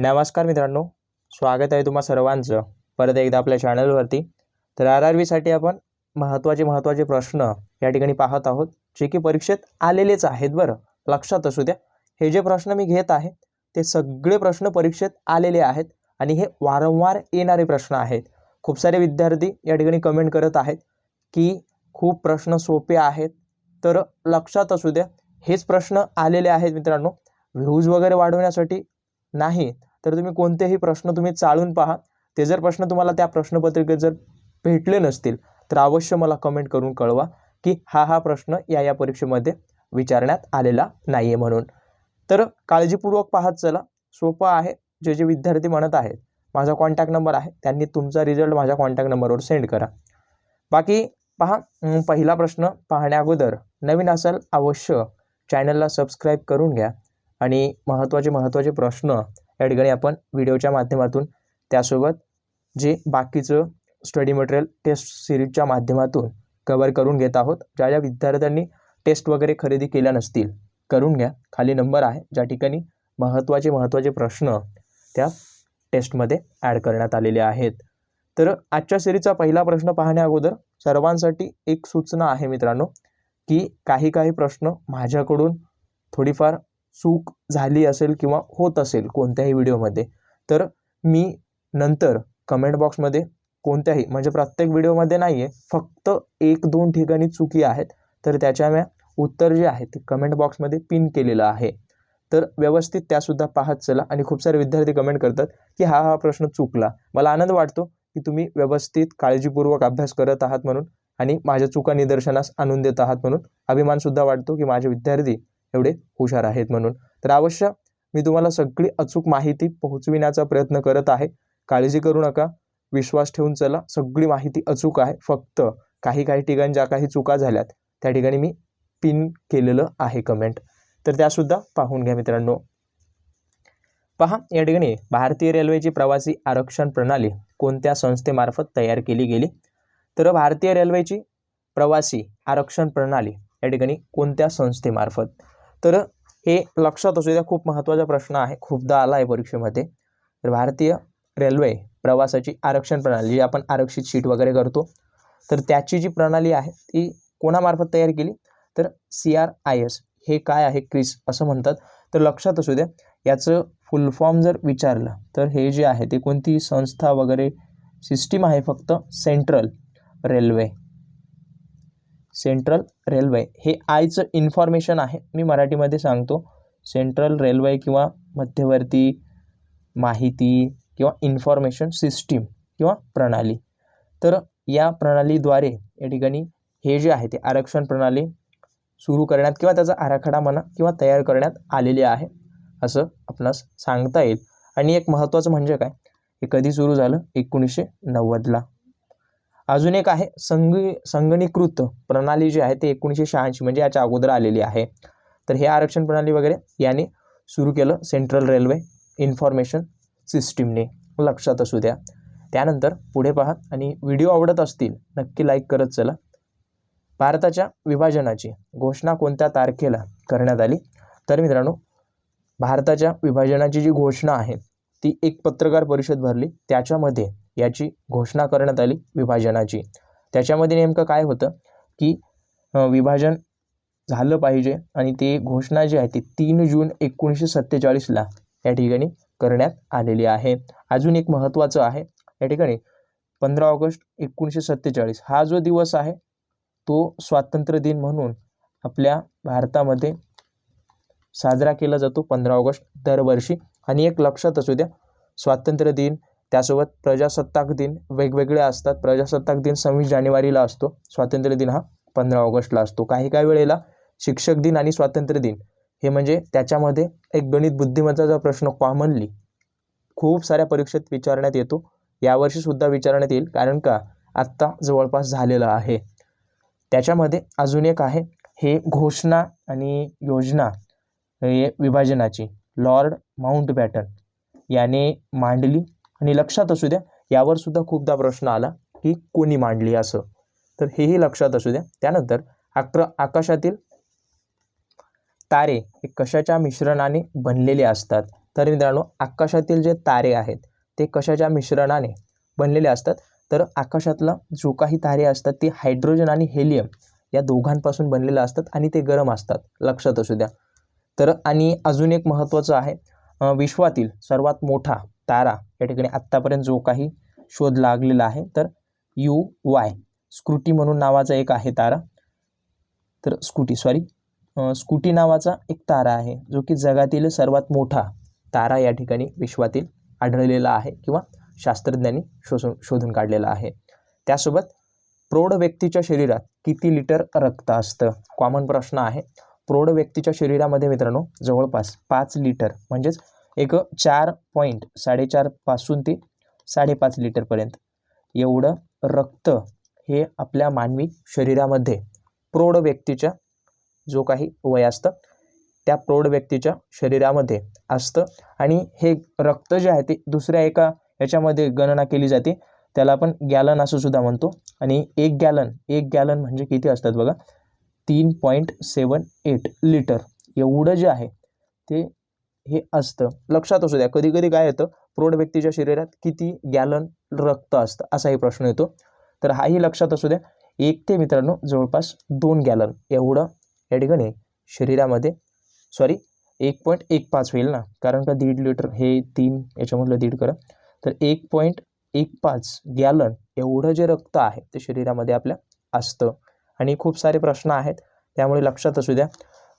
नमस्कार मित्रांनो स्वागत आहे तुम्हा सर्वांचं. परत एकदा आपल्या चॅनलवरती. तर आर आर व्हीसाठी आपण महत्त्वाचे महत्त्वाचे प्रश्न या ठिकाणी पाहत आहोत जे की परीक्षेत आलेलेच आहेत बरं. लक्षात असू द्या. हे जे प्रश्न मी घेत आहे ते सगळे प्रश्न परीक्षेत आलेले आहेत आणि हे वारंवार येणारे प्रश्न आहेत. खूप सारे विद्यार्थी या ठिकाणी कमेंट करत आहेत की खूप प्रश्न सोपे आहेत. तर लक्षात असू द्या हेच प्रश्न आलेले आहेत मित्रांनो. व्ह्यूज वगैरे वाढवण्यासाठी नाही तर तुम्ही कोणतेही प्रश्न तुम्ही चाळून पहा. ते जर प्रश्न तुम्हाला त्या प्रश्नपत्रिकेत जर भेटले नसतील तर अवश्य मला कमेंट करून कळवा की हा हा प्रश्न या या परीक्षेमध्ये विचारण्यात आलेला नाही आहे म्हणून. तर काळजीपूर्वक पाहत चला. सोपं आहे. जे जे विद्यार्थी म्हणत आहेत माझा कॉन्टॅक्ट नंबर आहे. त्यांनी तुमचा रिझल्ट माझ्या कॉन्टॅक्ट नंबरवर सेंड करा. बाकी पहा पहिला प्रश्न पाहण्या अगोदर. नवीन असाल अवश्य चॅनलला सबस्क्राईब करून घ्या. आणि महत्त्वाचे महत्त्वाचे प्रश्न या ठिकाणी आपण व्हिडिओच्या माध्यमातून त्यासोबत जे बाकीचं स्टडी मटेरियल टेस्ट सिरीजच्या माध्यमातून कवर करून घेत आहोत ज्या ज्या विद्यार्थ्यांनी टेस्ट वगैरे खरेदी केल्या नसतील करून घ्या. खाली नंबर आहे ज्या ठिकाणी महत्त्वाचे महत्त्वाचे प्रश्न त्या टेस्टमध्ये ॲड करण्यात आलेले आहेत. तर आजच्या सिरीजचा पहिला प्रश्न पाहण्या अगोदर सर्वांसाठी एक सूचना आहे मित्रांनो की काही काही प्रश्न माझ्याकडून थोडीफार चूक झाली असेल किंवा होत असेल कोणत्याही व्हिडिओमध्ये तर मी नंतर कमेंट बॉक्समध्ये कोणत्याही म्हणजे प्रत्येक व्हिडिओमध्ये नाही आहे फक्त एक दोन ठिकाणी चुकी आहेत तर त्याच्या म्या उत्तर जे आहे ते कमेंट बॉक्समध्ये पिन केलेलं आहे. तर व्यवस्थित त्यासुद्धा पाहत चला आणि खूप सारे विद्यार्थी कमेंट करतात की हा हा प्रश्न चुकला. मला आनंद वाटतो की तुम्ही व्यवस्थित काळजीपूर्वक अभ्यास करत आहात म्हणून आणि माझ्या चुका निदर्शनास आणून देत आहात म्हणून अभिमानसुद्धा वाटतो की माझे विद्यार्थी एवढे हुशार आहेत म्हणून. तर अवश्य मी तुम्हाला सगळी अचूक माहिती पोहोचविण्याचा प्रयत्न करत आहे. काळजी करू नका. विश्वास ठेवून चला. सगळी माहिती अचूक आहे. फक्त काही काही ठिकाणी ज्या काही चुका झाल्यात त्या ठिकाणी मी पिन केलेलं आहे कमेंट तर त्यासुद्धा पाहून घ्या मित्रांनो. पहा या ठिकाणी भारतीय रेल्वेची प्रवासी आरक्षण प्रणाली कोणत्या संस्थेमार्फत तयार केली गेली? तर भारतीय रेल्वेची प्रवासी आरक्षण प्रणाली या ठिकाणी कोणत्या संस्थेमार्फत? तर हे लक्षात असू द्या खूप महत्त्वाचा प्रश्न आहे. खूपदा आला आहे परीक्षेमध्ये. तर भारतीय रेल्वे प्रवासाची आरक्षण प्रणाली जी आपण आरक्षित शीट वगैरे करतो तर त्याची जी प्रणाली आहे ती कोणामार्फत तयार केली? तर सी आर आय एस. हे काय आहे? क्रिस असं म्हणतात. तर लक्षात असू द्या याचं फुल फॉर्म जर विचारलं तर हे जे आहे ते कोणती संस्था वगैरे सिस्टीम आहे? फक्त सेंट्रल रेल्वे. Central railway. हे आयचं इन्फॉर्मेशन आहे. मी मराठीमध्ये सांगतो. सेंट्रल रेल्वे किंवा मध्यवर्ती माहिती किंवा इन्फॉर्मेशन सिस्टीम किंवा प्रणाली. तर या प्रणालीद्वारे या ठिकाणी हे जे आहे ते आरक्षण प्रणाली सुरू करण्यात किंवा त्याचा आराखडा म्हणा किंवा तयार करण्यात आलेली आहे असं आपणास सांगता येईल. आणि एक महत्त्वाचं म्हणजे काय? हे कधी सुरू झालं? एकोणीसशे नव्वदला. अजून एक आहे संग संगणीकृत प्रणाली जी आहे ते एकोणीसशे शहाऐंशी म्हणजे याच्या अगोदर आलेली आहे. तर हे आरक्षण प्रणाली वगैरे याने सुरू केलं सेंट्रल रेल्वे इन्फॉर्मेशन सिस्टीमने लक्षात असू द्या. त्यानंतर पुढे पहा आणि व्हिडिओ आवडत असतील नक्की लाईक करत चला. भारताच्या विभाजनाची घोषणा कोणत्या तारखेला करण्यात आली? तर मित्रांनो भारताच्या विभाजनाची जी घोषणा आहे ती एक पत्रकार परिषद भरली. त्याच्यामध्ये याची घोषणा करण्यात आली विभाजनाची. त्याच्यामध्ये नेमकं काय होतं की विभाजन झालं पाहिजे आणि ते घोषणा जी आहे ती तीन जून एकोणीसशे सत्तेचाळीसला या ठिकाणी करण्यात आलेली आहे. अजून एक महत्त्वाचं आहे या ठिकाणी पंधरा ऑगस्ट एकोणीसशे सत्तेचाळीस हा जो दिवस आहे तो स्वातंत्र्य दिन म्हणून आपल्या भारतामध्ये साजरा केला जातो पंधरा ऑगस्ट दरवर्षी. आणि एक लक्षात असू द्या स्वातंत्र्य दिन त्यासोबत प्रजासत्ताक दिन वेगवेगळे असतात. प्रजासत्ताक दिन सव्वीस जानेवारीला असतो. स्वातंत्र्य दिन हा पंधरा ऑगस्टला असतो. काही काही वेळेला शिक्षक दिन आणि स्वातंत्र्य दिन. हे म्हणजे त्याच्यामध्ये एक गणित बुद्धिमत्ताचा प्रश्न कॉमनली खूप साऱ्या परीक्षेत विचारण्यात येतो. यावर्षीसुद्धा विचारण्यात येईल. कारण का? आत्ता जवळपास झालेलं आहे. त्याच्यामध्ये अजून एक आहे. हे घोषणा आणि योजना हे विभाजनाची. लॉर्ड माउंट बॅटन याने मांडली. आणि लक्षात असू द्या यावर सुद्धा खूपदा प्रश्न आला की कोणी मांडली असं. तर हेही लक्षात असू द्या. त्यानंतर अक्र आकाशातील तारे हे कशाच्या मिश्रणाने बनलेले असतात? तर मित्रांनो आकाशातील जे तारे आहेत ते कशाच्या मिश्रणाने बनलेले असतात? तर आकाशातला जो काही तारे असतात ते हायड्रोजन आणि हेलियम या दोघांपासून बनलेले असतात आणि ते गरम असतात. लक्षात असू द्या. तर आणि अजून एक महत्त्वाचं आहे विश्वातील सर्वात मोठा तारा या ठिकाणी आत्तापर्यंत जो काही शोध लागलेला आहे तर यू वाय. स्कूटी म्हणून नावाचा एक आहे तारा. तर स्कूटी सॉरी स्कूटी नावाचा एक तारा आहे जो की जगातील सर्वात मोठा तारा या ठिकाणी विश्वातील आढळलेला आहे किंवा शास्त्रज्ञांनी शोधून शोधून काढलेला आहे. त्यासोबत प्रौढ व्यक्तीच्या शरीरात किती लिटर रक्त असतं? कॉमन प्रश्न आहे. प्रौढ व्यक्तीच्या शरीरामध्ये मित्रांनो जवळपास पाच लिटर म्हणजेच एक चार पॉईंट साडेचारपासून ते साडेपाच लिटरपर्यंत एवढं रक्त हे आपल्या मानवी शरीरामध्ये प्रौढ व्यक्तीच्या जो काही वय असतं त्या प्रौढ व्यक्तीच्या शरीरामध्ये असतं आणि हे रक्त जे आहे ते दुसऱ्या एका याच्यामध्ये गणना केली जाते त्याला आपण गॅलन असं सुद्धा म्हणतो. आणि एक गॅलन एक गॅलन म्हणजे किती असतात बघा? तीन पॉईंट सेवन एट लिटर. एवढं जे आहे ते हे असतं. लक्षात असू द्या कधी कधी काय येतं प्रौढ व्यक्तीच्या शरीरात किती गॅलन रक्त असतं असाही प्रश्न येतो. तर हाही लक्षात असू द्या एक ते मित्रांनो जवळपास दोन गॅलन. एवढं या ठिकाणी शरीरामध्ये सॉरी एक पॉईंट एक पाच होईल ना. कारण का दीड लिटर हे तीन याच्यामधलं दीड करा. तर एक पॉईंट एक पाच गॅलन एवढं जे रक्त आहे ते शरीरामध्ये आपल्या असतं. आणि खूप सारे प्रश्न आहेत त्यामुळे लक्षात असू द्या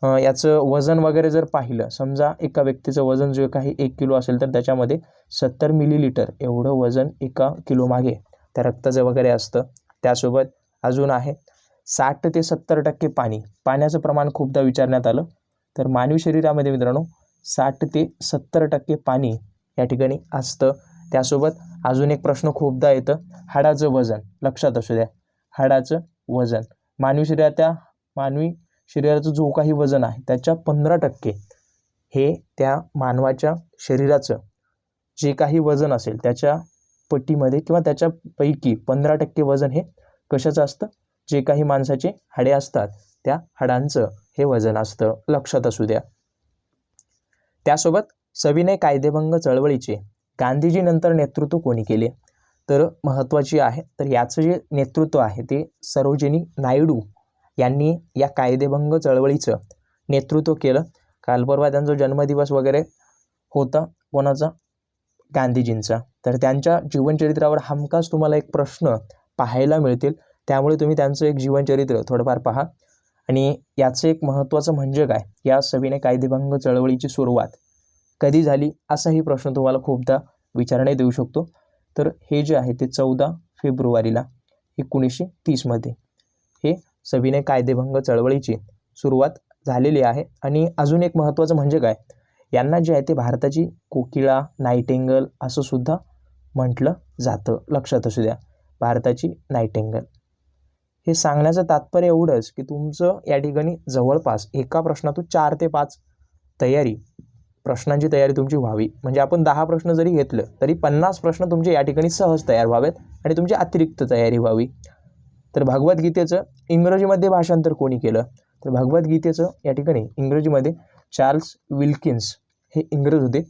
याचं वजन वगैरे जर पाहिलं समजा एका व्यक्तीचं वजन जे काही एक किलो असेल तर त्याच्यामध्ये सत्तर मिलीलिटर एवढं वजन एका किलो मागे त्या रक्ताचं वगैरे असतं. त्यासोबत अजून आहे साठ ते सत्तर टक्के पाणी. पाण्याचं प्रमाण खूपदा विचारण्यात आलं. तर मानवी शरीरामध्ये मित्रांनो साठ ते सत्तर टक्के पाणी या ठिकाणी असतं. त्यासोबत अजून एक प्रश्न खूपदा येतं. हाडाचं वजन लक्षात असू द्या. हाडाचं वजन. मानवी शरीराच्या मानवी शरीराचं जो काही वजन आहे त्याच्या पंधरा टक्के हे त्या मानवाच्या शरीराचं जे काही वजन असेल त्याच्या पट्टीमध्ये किंवा त्याच्यापैकी पंधरा टक्के वजन हे कशाचं असतं? जे काही माणसाचे हाडे असतात त्या हाडांचं हे वजन असतं लक्षात असू द्या. त्यासोबत सविनय कायदेभंग चळवळीचे गांधीजीनंतर नेतृत्व कोणी केले? तर महत्त्वाची आहे तर याचं जे नेतृत्व आहे ते सरोजिनी नायडू यांनी या कायदेभंग चळवळीचं नेतृत्व केलं. कालपरवा त्यांचा जन्मदिवस वगैरे होता कोणाचा? गांधीजींचा. तर त्यांच्या जीवनचरित्रावर हमखास तुम्हाला एक प्रश्न पाहायला मिळतील. त्यामुळे तुम्ही त्यांचं एक जीवनचरित्र थोडंफार पहा. आणि याचं एक महत्त्वाचं म्हणजे काय? या सविनय कायदेभंग चळवळीची सुरुवात कधी झाली? असाही प्रश्न तुम्हाला खूपदा विचारण्यात देऊ शकतो. तर हे जे आहे ते चौदा फेब्रुवारीला एकोणीसशे तीसमध्ये. हे सविनय कायदेभंग चळवळीची सुरुवात झालेली आहे. आणि अजून एक महत्त्वाचं म्हणजे काय? यांना जे आहे ते भारताची कोकिळा नाईटेंगल असं सुद्धा म्हटलं जातं. लक्षात असू द्या भारताची नाईटेंगल हे सांगण्याचं तात्पर्य एवढंच की तुमचं या ठिकाणी जवळपास एका प्रश्नातून चार ते पाच तयारी प्रश्नांची तयारी तुमची व्हावी. म्हणजे आपण दहा प्रश्न जरी घेतलं तरी पन्नास प्रश्न तुमचे या ठिकाणी सहज तयार व्हावेत आणि तुमची अतिरिक्त तयारी व्हावी. तर भगवद्गीतेचं इंग्रजीमध्ये भाषांतर कोणी केलं? तर भगवद्गीतेचं या ठिकाणी इंग्रजीमध्ये चार्ल्स विल्किन्स हे इंग्रज होते.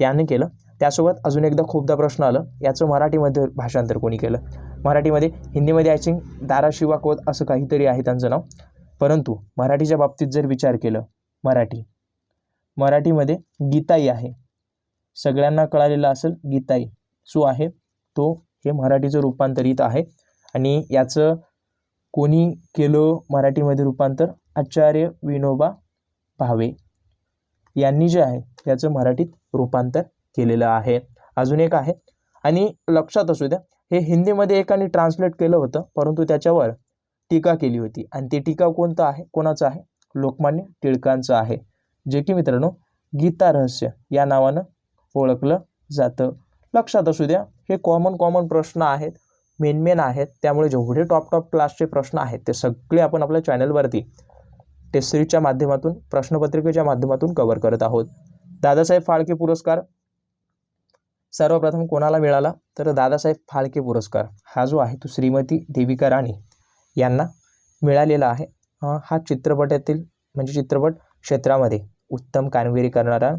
याने केलं. त्यासोबत अजून एकदा खूपदा प्रश्न आलं. याचं मराठीमध्ये भाषांतर कोणी केलं? मराठीमध्ये हिंदीमध्ये आय थिंक दाराशिवा कोत असं काहीतरी आहे त्यांचं नाव. परंतु मराठीच्या बाबतीत जर विचार केलं मराठी. मराठीमध्ये गीताई आहे. सगळ्यांना कळालेलं असेल गीताई. जो आहे. तो हे मराठीचं रूपांतरित आहे. आणि याचं कोणी केलं मराठीमध्ये रूपांतर? आचार्य विनोबा भावे. यांनी जे आहे याचं मराठीत रूपांतर केलेलं आहे. अजून एक आहे. आणि लक्षात असू द्या हे हिंदीमध्ये एकाने ट्रान्सलेट केलं होतं परंतु त्याच्यावर टीका केली होती. आणि ती टीका कोणतं आहे? कोणाचं आहे? लोकमान्य टिळकांचं आहे. जे की मित्रांनो गीता रहस्य या नावानं ओळखलं जातं. लक्षात असू द्या हे कॉमन कॉमन प्रश्न आहेत. मेन मेन आहेत. त्यामुळे जेवढे टॉप टॉप क्लासचे प्रश्न आहेत ते सगळे आपण आपल्या चॅनलवरती टेस्ट सिरीजच्या माध्यमातून प्रश्नपत्रिकेच्या माध्यमातून कव्हर करत आहोत. दादासाहेब फाळके पुरस्कार सर्वप्रथम कोणाला मिळाला? तर दादासाहेब फाळके पुरस्कार. हा जो आहे तो श्रीमती देविका राणी यांना मिळालेला आहे. हा चित्रपटातील म्हणजे चित्रपट क्षेत्रामध्ये उत्तम कामगिरी करणारा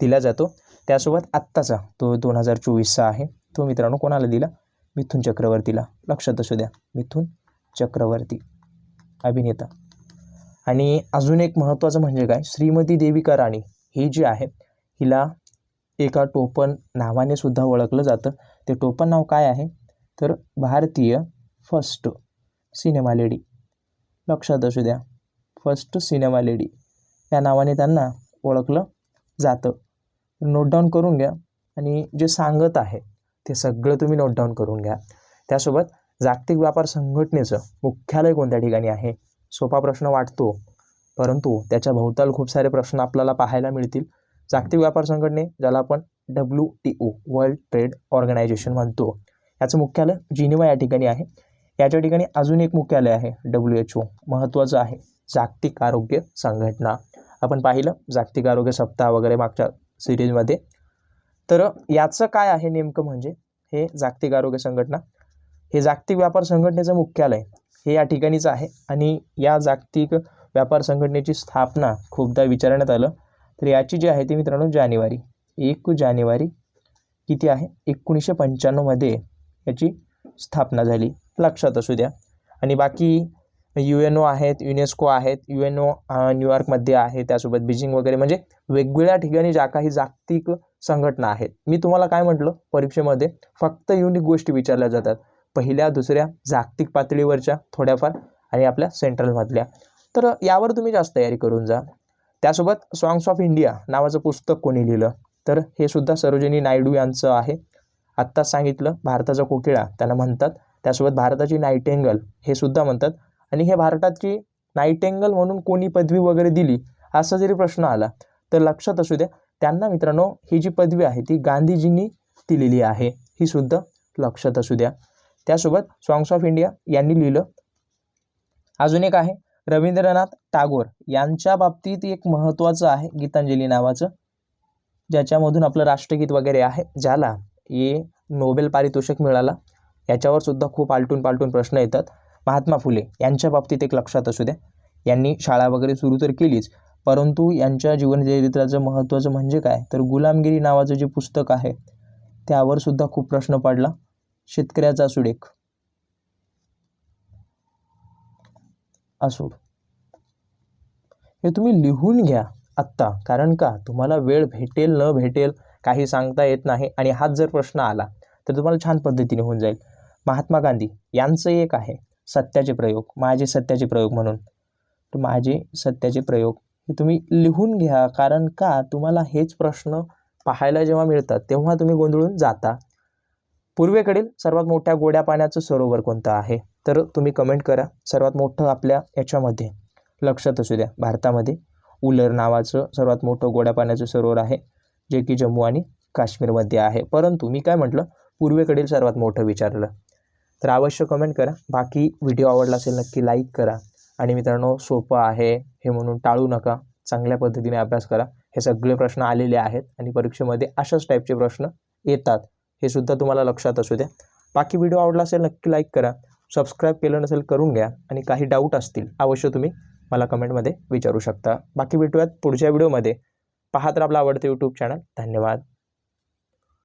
दिला जातो. त्यासोबत आत्ताचा तो दोन हजार चोवीसचा आहे. तो मित्रांनो कोणाला दिला? मिथुन चक्रवर्तीला. लक्षात असू द्या मिथुन चक्रवर्ती अभिनेता. आणि अजून एक महत्त्वाचं म्हणजे काय? श्रीमती देविका राणी ही जी आहे हिला एका टोपण नावाने सुद्धा ओळखलं जातं. ते टोपण नाव काय आहे? तर भारतीय फर्स्ट सिनेमा लेडी. लक्षात असू द्या फर्स्ट सिनेमा लेडी. या नावाने त्यांना ओळखलं जातं. नोट डाऊन करून घ्या. आणि जे सांगत आहे ते सगळं तुम्ही नोट डाऊन करून घ्या. त्यासोबत जागतिक व्यापार संघटनेचं मुख्यालय कोणत्या ठिकाणी आहे? सोपा प्रश्न वाटतो. परंतु त्याच्या भोवताल खूप सारे प्रश्न आपल्याला पाहायला मिळतील. जागतिक व्यापार संघटने ज्याला आपण W T O world trade organization म्हणतो याचं मुख्यालय जिनिवा या ठिकाणी आहे. याच्या ठिकाणी अजून एक मुख्यालय आहे डब्ल्यू एच ओ महत्त्वाचं आहे जागतिक आरोग्य संघटना. आपण पाहिलं जागतिक आरोग्य सप्ताह वगैरे मागच्या सिरीजमध्ये तर याचं काय आहे नेमकं म्हणजे? हे जागतिक आरोग्य संघटना. हे जागतिक व्यापार संघटनेचं मुख्यालय हे या ठिकाणीच आहे आणि या जागतिक व्यापार संघटनेची स्थापना खूपदा विचारण्यात आलं. तर याची जी आहे ती मित्रांनो जानेवारी. एक जानेवारी किती आहे? एकोणीसशे पंच्याण्णवमध्ये याची स्थापना झाली. लक्षात असू द्या. आणि बाकी यू एन ओ आहेत युनेस्को आहेत यू एन ओ न्यूयॉर्कमध्ये आहे त्यासोबत बीजिंग वगैरे. म्हणजे वेगवेगळ्या ठिकाणी ज्या काही जागतिक संघटना आहेत. मी तुम्हाला काय म्हटलं? परीक्षेमध्ये फक्त युनिक गोष्टी विचारल्या जातात. पहिल्या दुसऱ्या जागतिक पातळीवरच्या थोड्याफार आणि आपल्या सेंट्रलमधल्या तर यावर तुम्ही जास्त तयारी करून जा. त्यासोबत सॉंग्स ऑफ इंडिया नावाचं पुस्तक कोणी लिहिलं? तर हे सुद्धा सरोजिनी नायडू यांचं आहे. आत्ताच सांगितलं भारताचा कोकिळा त्याला म्हणतात. त्यासोबत भारताची नाईटेंगल हे सुद्धा म्हणतात. आणि हे भारताची नाईटेंगल म्हणून कोणी पदवी वगैरे दिली? असा जरी प्रश्न आला तर लक्षात असू द्या त्यांना मित्रांनो ही जी पदवी आहे ती गांधीजींनी दिलेली आहे. ही सुद्धा लक्षात असू द्या. त्यासोबत सॉंग्स ऑफ इंडिया यांनी लिहिलं. अजून एक आहे रवींद्रनाथ टागोर यांच्या बाबतीत एक महत्त्वाचं आहे गीतांजली नावाचं ज्याच्यामधून आपलं राष्ट्रगीत वगैरे आहे ज्याला ये नोबेल पारितोषिक मिळाला. याच्यावर सुद्धा खूप आलटून पालटून प्रश्न येतात. महात्मा फुले यांच्या बाबतीत एक लक्षात असू द्या. यांनी शाळा वगैरे सुरू तर केलीच परंतु यांच्या जीवनचरित्राचं महत्त्वाचं म्हणजे काय? तर गुलामगिरी नावाचं जे पुस्तक आहे त्यावर सुद्धा खूप प्रश्न पडला. शेतकऱ्याचा सुडेख असूड हे तुम्ही लिहून घ्या आत्ता कारण का? तुम्हाला वेळ भेटेल न भेटेल काही सांगता येत नाही आणि हाच जर प्रश्न आला तर तुम्हाला छान पद्धतीने होऊन जाईल. महात्मा गांधी यांचं एक आहे सत्याचे प्रयोग माझे सत्याचे प्रयोग म्हणून. तर माझे सत्याचे प्रयोग हे तुम्ही लिहून घ्या. कारण का? तुम्हाला हेच प्रश्न पाहायला जेव्हा मिळतात तेव्हा तुम्ही गोंधळून जाता. पूर्वेकडील सर्वात मोठ्या गोड्या पाण्याचं सरोवर कोणतं आहे? तर तुम्ही कमेंट करा. सर्वात मोठं आपल्या याच्यामध्ये. लक्षात असू द्या. भारतामध्ये उलर नावाचं सर्वात मोठं गोड्या पाण्याचं सरोवर आहे जे की जम्मू आणि काश्मीरमध्ये आहे. परंतु मी काय म्हटलं? पूर्वेकडील सर्वात मोठं विचारलं. तर अवश्य कमेंट करा. बाकी व्हिडिओ आवडला असेल नक्की लाईक करा. आणि मित्रांनो सोपं आहे हे म्हणून टाळू नका. चांगल्या पद्धतीने अभ्यास करा. हे सगळे प्रश्न आलेले आहेत आणि परीक्षेमध्ये अशाच टाईपचे प्रश्न येतात. हे सुद्धा तुम्हाला लक्षात असू द्या. बाकी व्हिडिओ आवडला असेल नक्की लाईक करा. सबस्क्राईब केलं नसेल करून घ्या. आणि काही डाऊट असतील अवश्य तुम्ही मला कमेंटमध्ये विचारू शकता. बाकी भेटूयात पुढच्या व्हिडिओमध्ये पाहत आपला आवडतं यूट्यूब चॅनल धन्यवाद.